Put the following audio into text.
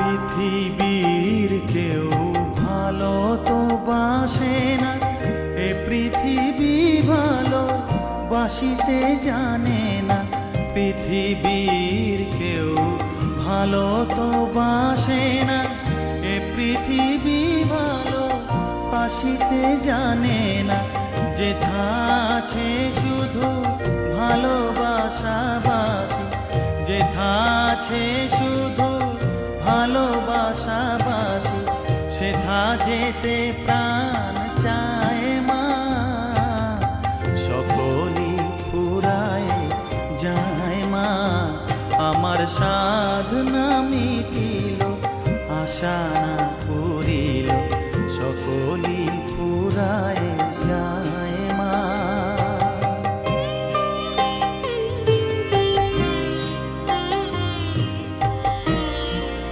পৃথিবীর কেউ ভালো তো বাসে না। এ পৃথিবী ভালো, বাসিতে জানে না। পৃথিবীর কেউ ভালো তো বাসে না। এ পৃথিবী ভালো, বাসিতে জানে না। যেথা আছে শুধু ভালোবাসাবাসি যেথা আছে শুধু ভালোবাসাবাসি সেথা যেতে প্রাণ চায় মা। সকলি পুরায় যায় মা। আমার সাধনা মিটিল, আশা পুরিল সকলি পুরায়